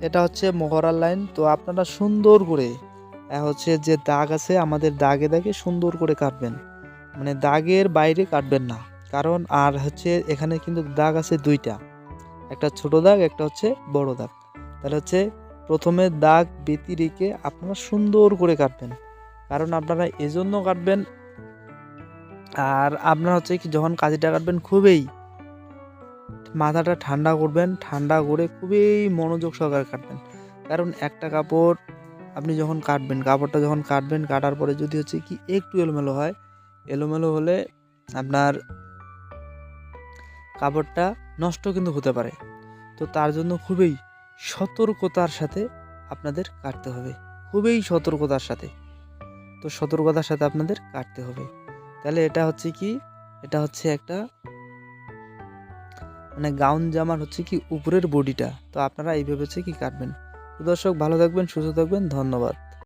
এটা হচ্ছে মহড়ার লাইন। তো আপনারা সুন্দর করে হচ্ছে যে দাগ আছে, আমাদের দাগে দাগে সুন্দর করে কাটবেন। মানে দাগের বাইরে কাটবেন না। কারণ আর হচ্ছে এখানে কিন্তু দাগ আছে দুইটা। একটা ছোট দাগ, একটা হচ্ছে বড় দাগ। তাহলে হচ্ছে প্রথমে দাগ বেতি রেখে আপনারা সুন্দর করে কাটবেন। কারণ আপনারা এজন্য কাটবেন, আর আপনারা হচ্ছে কি যখন কাজিটা কাটবেন খুবই মাথাটা ঠান্ডা করবেন, ঠান্ডা করে খুবই মনোযোগ সহকারে কাটবেন। কারণ একটা কাপড় আপনি যখন কাটবেন, কাপড়টা যখন কাটবেন, কাটার পরে যদি হচ্ছে কি একটু এলোমেলো হয়, এলোমেলো হলে আপনার কাপড়টা নষ্ট কিন্তু হতে পারে। তো তার জন্য খুবই সতর্কতার সাথে আপনাদের কাটতে হবে। খুবই সতর্কতার সাথে। তো সতর্কতার সাথে আপনাদের কাটতে হবে। তাহলে এটা হচ্ছে কি? এটা হচ্ছে একটা মানে গাউন জামার হচ্ছে কি উপরের বডিটা তো আপনারা এইভাবে হচ্ছে কি কাটবেন। তো দর্শক, ভালো থাকবেন, সুস্থ থাকবেন, ধন্যবাদ।